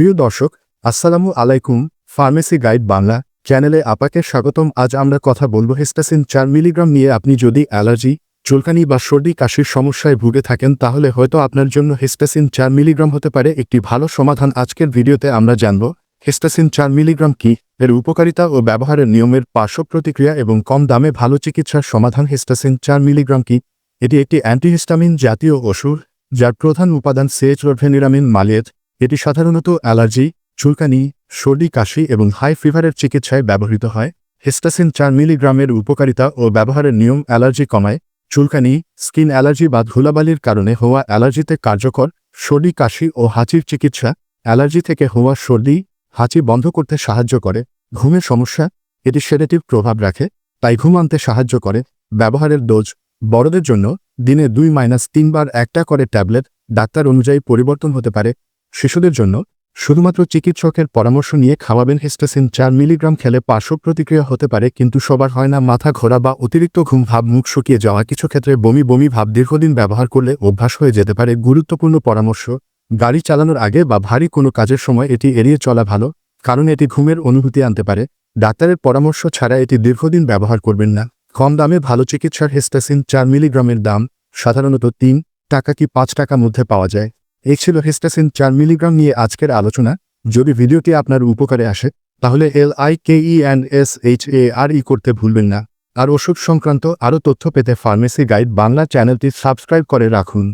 প্রিয় দর্শক, আসসালামু আলাইকুম, ফার্মেসি গাইড বাংলা চ্যানেলে আপাকে স্বাগতম। আজ আমরা কথা বলব হেস্টাসিন চার মিলিগ্রাম নিয়ে। আপনি যদি অ্যালার্জি, চুলকানি বা সর্দি, কাশির সমস্যায় ভুগে থাকেন, তাহলে হয়তো আপনার জন্য হেস্টাসিন চার মিলিগ্রাম হতে পারে। একটি ভালো সমাধান আজকের ভিডিওতে আমরা জানব, হেস্টাসিন চার মিলিগ্রাম কি, এর উপকারিতা ও ব্যবহারের নিয়মের পার্শ্ব প্রতিক্রিয়া এবং কম দামে ভালো চিকিৎসার সমাধান। হেস্টাসিন চার মিলিগ্রাম কি, এটি একটি অ্যান্টিহিস্টামিন জাতীয় ওষুধ, যার প্রধান উপাদান সেচরোভেনিরামিন মালিয়েত এটি সাধারণত অ্যালার্জি, চুলকানি, সর্দি, কাশি এবং হাই ফিভারের চিকিৎসায় ব্যবহৃত হয়। হেস্টাসিন চার মিলিগ্রামের উপকারিতা ও ব্যবহারের নিয়ম অ্যালার্জি কমায়। চুলকানি, স্কিন অ্যালার্জি বা ধুলাবালির কারণে হওয়া অ্যালার্জিতে কার্যকর সর্দি, কাশি ও হাঁচির চিকিৎসা অ্যালার্জি থেকে হওয়া সর্দি, হাঁচি বন্ধ করতে সাহায্য করে। ঘুমের সমস্যা, এটি সেডেটিভ প্রভাব রাখে, তাই ঘুম আনতে সাহায্য করে। ব্যবহারের ডোজ, বড়দের জন্য দিনে দুই মাইনাস তিনবার একটা করে ট্যাবলেট, ডাক্তার অনুযায়ী পরিবর্তন হতে পারে। শিশুদের জন্য শুধুমাত্র চিকিৎসকের পরামর্শ নিয়ে খাওয়াবেন হেস্টাসিন চার মিলিগ্রাম খেলে পার্শ্ব প্রতিক্রিয়া হতে পারে, কিন্তু সবার হয় না মাথা ঘোরা বা অতিরিক্ত ঘুম ভাব, মুখ শুকিয়ে যাওয়া। কিছু ক্ষেত্রে বমি বমি ভাব দীর্ঘদিন ব্যবহার করলে অভ্যাস হয়ে যেতে পারে। গুরুত্বপূর্ণ পরামর্শ, গাড়ি চালানোর আগে বা ভারী কোনো কাজের সময় এটি এড়িয়ে চলা ভালো, কারণ এটি ঘুমের অনুভূতি আনতে পারে। ডাক্তারের পরামর্শ ছাড়া এটি দীর্ঘদিন ব্যবহার করবেন না। কম দামে ভালো চিকিৎসার হেস্টাসিন চার মিলিগ্রামের দাম, সাধারণত তিন টাকা কি পাঁচ টাকা মধ্যে পাওয়া যায়। এই ছিল হেস্টাসিন চার মিলিগ্রাম নিয়ে আজকের আলোচনা। যদি ভিডিওটি আপনার উপকারে আসে, তাহলে L I K E and S H A R E করতে ভুলবেন না। আর ওষুধ সংক্রান্ত আরও তথ্য পেতে ফার্মেসি গাইড বাংলা চ্যানেলটি সাবস্ক্রাইব করে রাখুন।